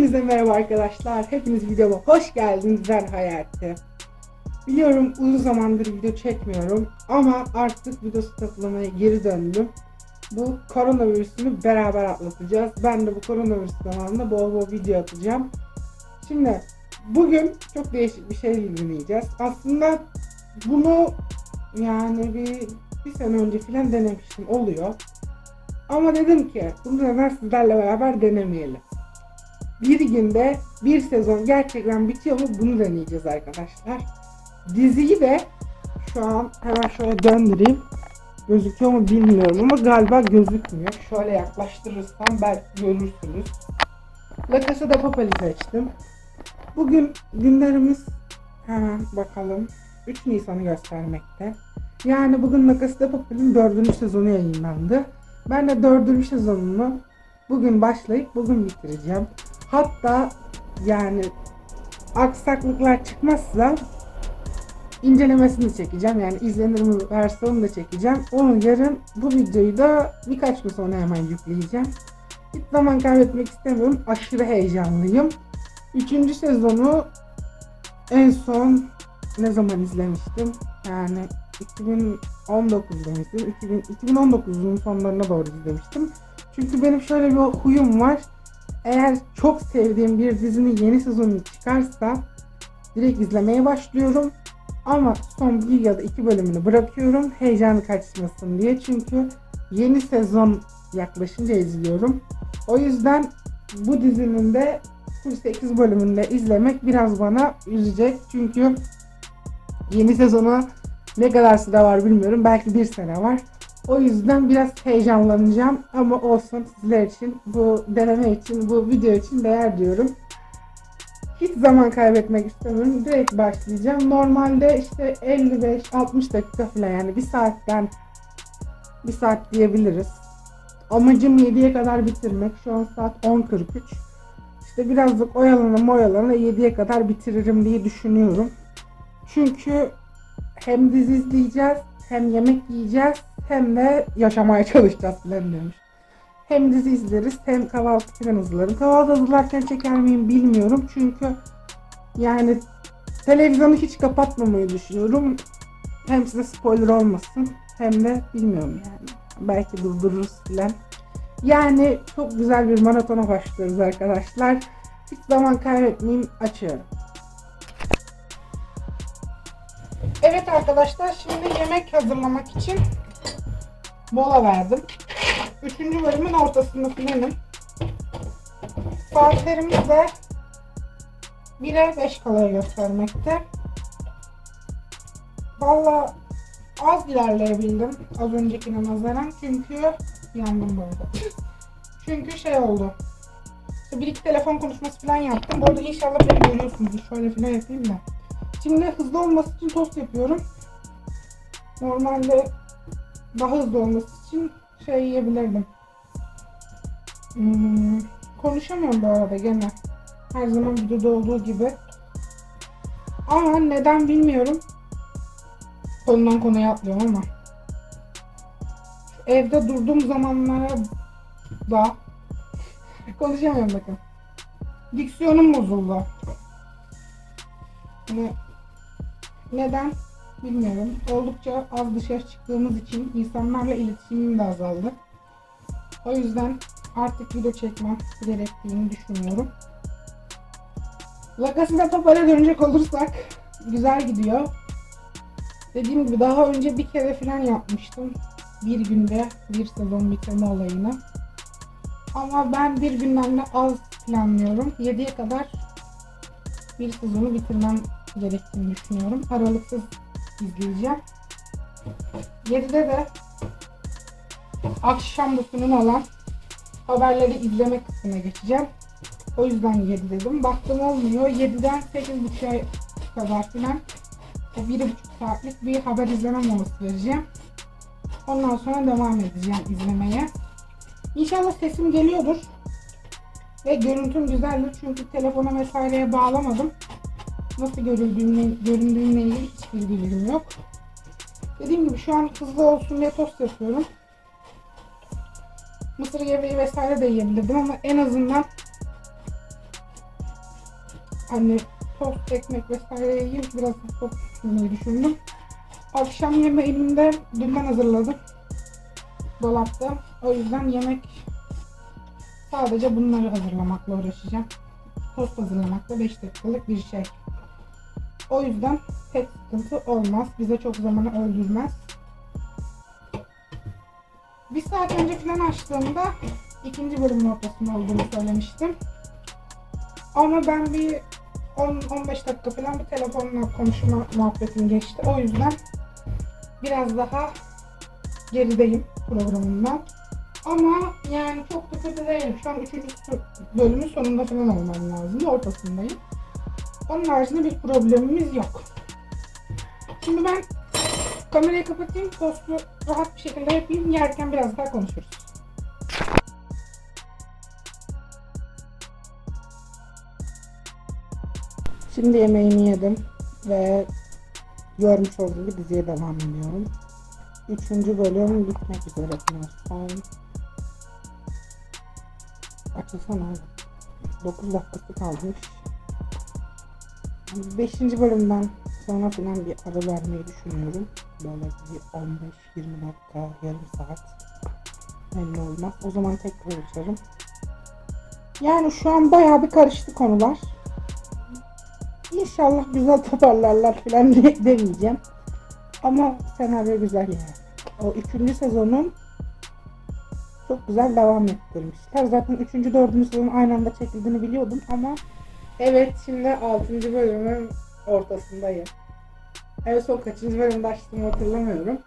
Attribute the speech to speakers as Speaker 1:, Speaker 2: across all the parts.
Speaker 1: Hepinize merhaba arkadaşlar. Hepiniz videoma hoş geldiniz ben Hayati. Biliyorum uzun zamandır video çekmiyorum ama artık video stoklamaya geri döndüm. Bu koronavirüsünü beraber atlatacağız. Ben de bu koronavirüs zamanında bol bol video atacağım. Şimdi bugün çok değişik bir şey deneyeceğiz. Aslında bunu yani bir, bir sene önce falan denemiştim oluyor. Ama dedim ki bunu neden sizlerle beraber denemeyelim. Bir günde bir sezon gerçekten bitiyor mu bunu deneyeceğiz arkadaşlar. Diziyi de şu an hemen şöyle döndüreyim. Gözüküyor mu bilmiyorum ama galiba gözükmüyor. Şöyle yaklaştırırsam belki görürsünüz. La Casa de Papel'i seçtim. Bugün günlerimiz hemen bakalım 3 Nisan'ı göstermekte. Yani bugün La Casa de Papel'in 4. sezonu yayınlandı. Ben de 4. sezonunu bugün başlayıp bugün bitireceğim. Hatta yani aksaklıklar çıkmazsa incelemesini çekeceğim. Yani izlenir mi versiyonu da çekeceğim. Onu yarın bu videoyu da birkaç gün sonra hemen yükleyeceğim. Hiç zaman kaybetmek istemiyorum. Aşırı heyecanlıyım. Üçüncü sezonu en son ne zaman izlemiştim? Yani 2019'da izledim. 2000, 2019'un sonlarına doğru izlemiştim. Çünkü benim şöyle bir huyum var. Eğer çok sevdiğim bir dizinin yeni sezonu çıkarsa direkt izlemeye başlıyorum. Ama son bir ya da iki bölümünü bırakıyorum heyecanı kaçmasın diye. Çünkü yeni sezon yaklaşınca izliyorum. O yüzden bu dizinin de full 8 bölümünde izlemek biraz bana üzecek. Çünkü yeni sezona ne kadar süre var bilmiyorum. Belki bir sene var. O yüzden biraz heyecanlanacağım ama olsun sizler için bu deneme için bu video için değer diyorum. Hiç zaman kaybetmek istemiyorum. Direkt başlayacağım. Normalde işte 55-60 dakika falan yani bir saatten bir saat diyebiliriz. Amacım 7'ye kadar bitirmek. Şu an saat 10.43. İşte birazcık oyalana oyalana 7'ye kadar bitiririm diye düşünüyorum. Çünkü hem dizi izleyeceğiz, hem yemek yiyeceğiz, hem de yaşamaya çalışacağız falan demiş. Hem dizi izleriz, hem kahvaltı falan hazırlarım. Kahvaltı hazırlarken çeker miyim bilmiyorum. Çünkü yani televizyonu hiç kapatmamayı düşünüyorum. Hem size spoiler olmasın, hem de bilmiyorum yani. Belki durdururuz falan. Yani çok güzel bir maratona başlıyoruz arkadaşlar. Hiç zaman kaybetmeyeyim, açıyorum. Evet arkadaşlar şimdi yemek hazırlamak için mola verdim. Üçüncü bölümün ortasında filanım. Saatlerimiz de 1'e 5 kala göstermekte. Valla az ilerleyebildim az öncekine nazaran çünkü yandım böyle. çünkü şey oldu. İşte bir iki telefon konuşması falan yaptım. Bu arada inşallah beni görüyorsunuz. Şöyle falan yapayım da. Şimdi hızlı olması için tost yapıyorum. Normalde daha hızlı olması için şey yiyebilirdim. Hmm, konuşamıyorum bu arada gene. Her zaman videoda olduğu gibi. Ama neden bilmiyorum. Konudan konuya atlıyorum ama. Evde durduğum zamanlara da konuşamıyorum bakın. Diksiyonum bozuldu. Hani neden bilmiyorum. Oldukça az dışarı çıktığımız için insanlarla iletişimim de azaldı. O yüzden artık video çekmem gerektiğini düşünüyorum. La Casa de dönecek olursak güzel gidiyor. Dediğim gibi daha önce bir kere falan yapmıştım. Bir günde bir sezon bitirme olayını. Ama ben bir günden de az planlıyorum. 7'ye kadar bir sezonu bitirmem gerektiğini düşünüyorum. Aralıksız izleyeceğim. 7'de de akşam da sunum olan haberleri izleme kısmına geçeceğim. O yüzden 7 dedim. Baktım olmuyor. 7'den 8.30'a kadar filan o 1,5 saatlik bir haber izleme molası vereceğim. Ondan sonra devam edeceğim izlemeye. İnşallah sesim geliyordur. Ve görüntüm güzeldir çünkü telefona vesaireye bağlamadım. Nasıl görüldüğüne, göründüğüne hiçbir bilgim yok. Dediğim gibi şu an hızlı olsun diye tost yapıyorum. Mısır gevreği vesaire de yiyebilirdim ama en azından hani tost, ekmek vesaire yiyeyim biraz top tutmayı düşündüm. Akşam yemeğimi de dünden hazırladım. Dolapta. O yüzden yemek sadece bunları hazırlamakla uğraşacağım. Tost hazırlamakla 5 dakikalık bir şey. O yüzden pek sıkıntı olmaz. Bize çok zamanı öldürmez. Bir saat önce falan açtığımda ikinci bölümün ortasında olduğunu söylemiştim. Ama ben bir 10-15 dakika falan bir telefonla konuşma muhabbetim geçti. O yüzden biraz daha gerideyim programından. Ama yani çok da kötü değilim. Şu an 3. bölümün sonunda falan olmam lazım. Ortasındayım. Onun haricinde bir problemimiz yok. Şimdi ben kamerayı kapatayım. Tostu rahat bir şekilde yapayım. Yerken biraz daha konuşuruz. Şimdi yemeğimi yedim ve görmüş olduğum bir diziye devam ediyorum. Üçüncü bölüm bitmek üzere son. Açılsana abi. 9 dakikası kalmış. Beşinci bölümden sonra falan bir ara vermeyi düşünüyorum. Böyle bir 15-20 dakika, yarım saat. Belli olmaz. O zaman tekrar açarım. Yani şu an bayağı bir karıştı konular. İnşallah güzel toparlarlar falan diye demeyeceğim. Ama senaryo güzel yani. O üçüncü sezonun çok güzel devam ettirmişler. Zaten üçüncü, dördüncü sezon aynı anda çekildiğini biliyordum ama Evet şimdi 6. bölümün ortasındayım. En son kaçıncı bölümde açtığımı hatırlamıyorum.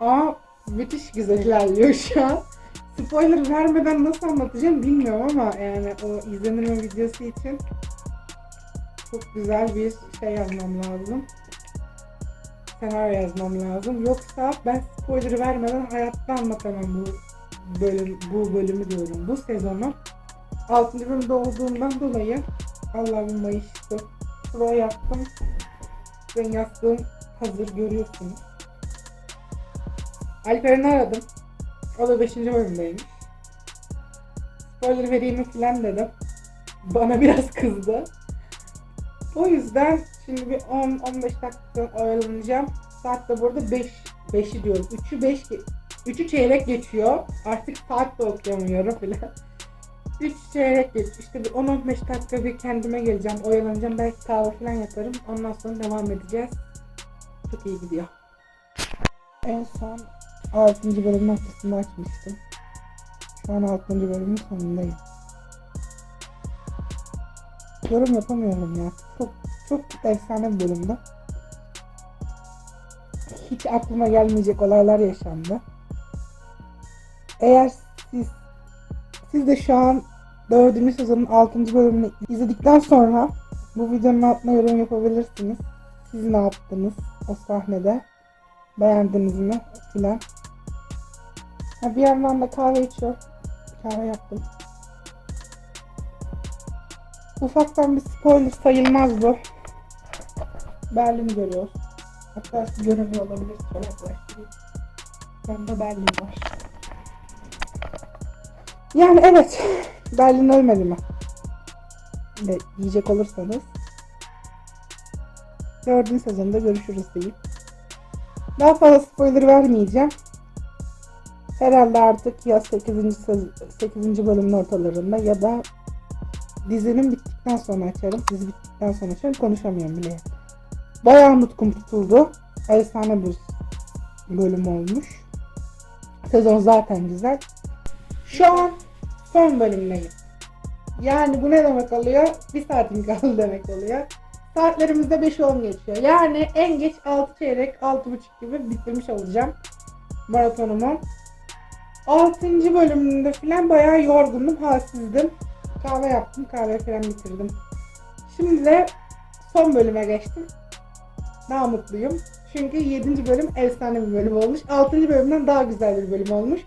Speaker 1: Ama müthiş güzel ilerliyor şu an. Spoiler vermeden nasıl anlatacağım bilmiyorum ama yani o izlenir mi videosu için çok güzel bir şey yazmam lazım. Senaryo yazmam lazım. Yoksa ben spoiler vermeden hayatta anlatamam bu bölüm, bu bölümü diyorum. Bu sezonu 6. bölümde olduğundan dolayı Allah'ım mayıştı. Şuraya yaptım. Ben yastığım hazır görüyorsunuz. Alperen'i aradım. O da 5. bölümdeymiş. Spoiler vereyim mi falan dedim. Bana biraz kızdı. O yüzden şimdi bir 10-15 dakika oyalanacağım. Saat de burada 5 5'i diyorum. 3'ü 5 3'ü çeyrek geçiyor. Artık saat de okuyamıyorum falan. 3 çeyrek geç. İşte bir 10-15 dakika bir kendime geleceğim. Oyalanacağım. Belki kahve falan yaparım. Ondan sonra devam edeceğiz. Çok iyi gidiyor. En son 6. bölümün ortasında açmıştım. Şu an 6. bölümün sonundayım. Yorum yapamıyorum ya. Çok çok efsane bir bölümdü. Hiç aklıma gelmeyecek olaylar yaşandı. Eğer siz siz de şu an 4. sezonun 6. bölümünü izledikten sonra bu videonun altına yorum yapabilirsiniz. Siz ne yaptınız o sahnede? Beğendiniz mi? Filan. Ha, bir yandan da kahve içiyorum. Kahve yaptım. Ufaktan bir spoiler sayılmaz bu. Berlin görüyoruz. Hatta siz göremiyor olabilirsiniz. Yaklaştırayım. Bende Berlin var. Yani evet. Berlin ölmedi mi? De, diyecek olursanız. Dördüncü sezonda görüşürüz deyip. Daha fazla spoiler vermeyeceğim. Herhalde artık ya 8. 8. bölümün ortalarında ya da dizinin bittikten sonra açarım. Dizi bittikten sonra açarım. Konuşamıyorum bile. Bayağı nutkum tutuldu. Efsane bir bölüm olmuş. Sezon zaten güzel. Şu an son bölümdeyim. Yani bu ne demek oluyor? Bir saatim kaldı demek oluyor. Saatlerimizde 5-10 geçiyor. Yani en geç 6 çeyrek, 6.30 gibi bitirmiş olacağım maratonumu. 6. bölümünde falan bayağı yorgundum, halsizdim. Kahve yaptım, kahve falan bitirdim. Şimdi de son bölüme geçtim. Daha mutluyum. Çünkü 7. bölüm efsane bir bölüm olmuş. 6. bölümden daha güzel bir bölüm olmuş.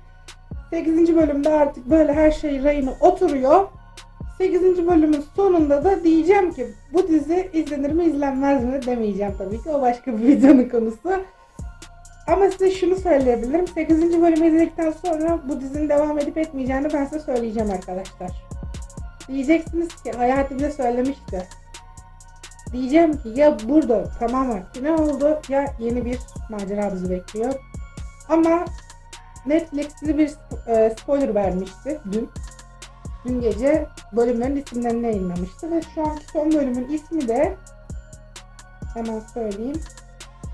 Speaker 1: 8. bölümde artık böyle her şey rayına oturuyor. 8. bölümün sonunda da diyeceğim ki bu dizi izlenir mi izlenmez mi demeyeceğim tabii ki. O başka bir videonun konusu. Ama size şunu söyleyebilirim. 8. bölümü izledikten sonra bu dizinin devam edip etmeyeceğini ben size söyleyeceğim arkadaşlar. Diyeceksiniz ki Hayati bize söylemişti. diyeceğim ki ya burada tamamen ne oldu ya yeni bir macera bizi bekliyor. Ama Netflix size bir e, spoiler vermişti dün. Dün gece bölümlerin isimlerini yayınlamıştı ve şu anki son bölümün ismi de hemen söyleyeyim.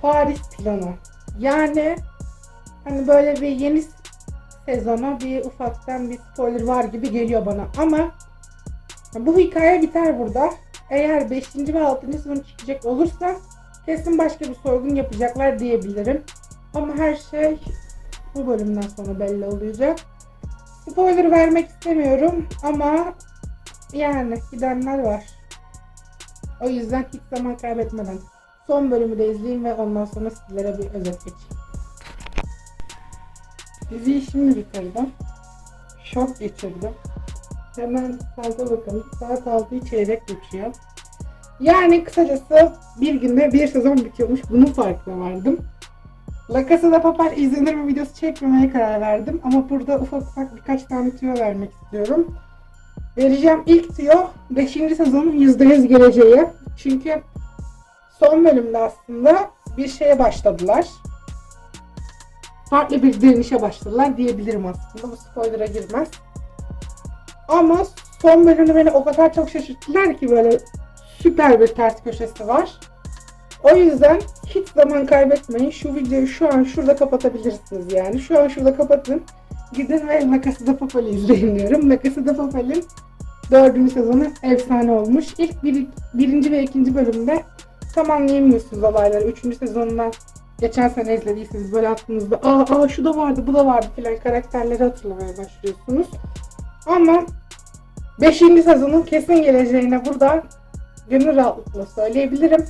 Speaker 1: Paris Planı. Yani hani böyle bir yeni sezona bir ufaktan bir spoiler var gibi geliyor bana ama bu hikaye biter burada. Eğer 5. ve 6. sezon çıkacak olursa kesin başka bir soygun yapacaklar diyebilirim. Ama her şey bu bölümden sonra belli olacak. Spoiler vermek istemiyorum ama yani gidenler var. O yüzden hiç zaman kaybetmeden son bölümü de izleyeyim ve ondan sonra sizlere bir özet geçeyim. Diziyi şimdi bitirdim. Şok geçirdim. Hemen saate bakalım. Saat 6'yı çeyrek geçiyor. Yani kısacası bir günde bir sezon bitiyormuş. Bunun farkına vardım. La Casa de Papel izlenir mi videosu çekmemeye karar verdim. Ama burada ufak ufak birkaç tane tüyo vermek istiyorum. Vereceğim ilk tüyo 5. sezonun %100 geleceği. Çünkü son bölümde aslında bir şeye başladılar. Farklı bir direnişe başladılar diyebilirim aslında. Bu spoiler'a girmez. Ama son bölümde beni o kadar çok şaşırttılar ki böyle süper bir ters köşesi var. O yüzden hiç zaman kaybetmeyin. Şu videoyu şu an şurada kapatabilirsiniz yani. Şu an şurada kapatın. Gidin ve La Casa de Papel'i izleyin diyorum. La Casa de Papel'in dördüncü sezonu efsane olmuş. İlk bir, birinci ve ikinci bölümde tam anlayamıyorsunuz olayları. Üçüncü sezonundan geçen sene izlediyseniz böyle aklınızda aa, aa şu da vardı bu da vardı filan karakterleri hatırlamaya başlıyorsunuz. Ama 5. sezonun kesin geleceğine burada gönül rahatlıkla söyleyebilirim.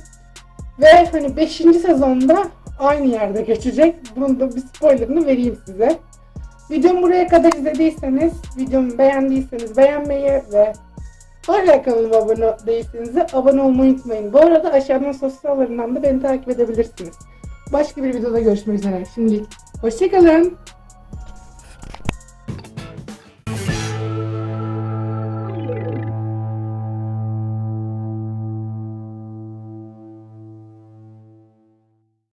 Speaker 1: Ve hani 5. sezonda aynı yerde geçecek. Bunun da bir spoilerını vereyim size. Videomu buraya kadar izlediyseniz, videomu beğendiyseniz beğenmeyi ve hala kanalıma abone değilseniz de abone olmayı unutmayın. Bu arada aşağıdan sosyal ağlarından da beni takip edebilirsiniz. Başka bir videoda görüşmek üzere. Şimdilik hoşçakalın.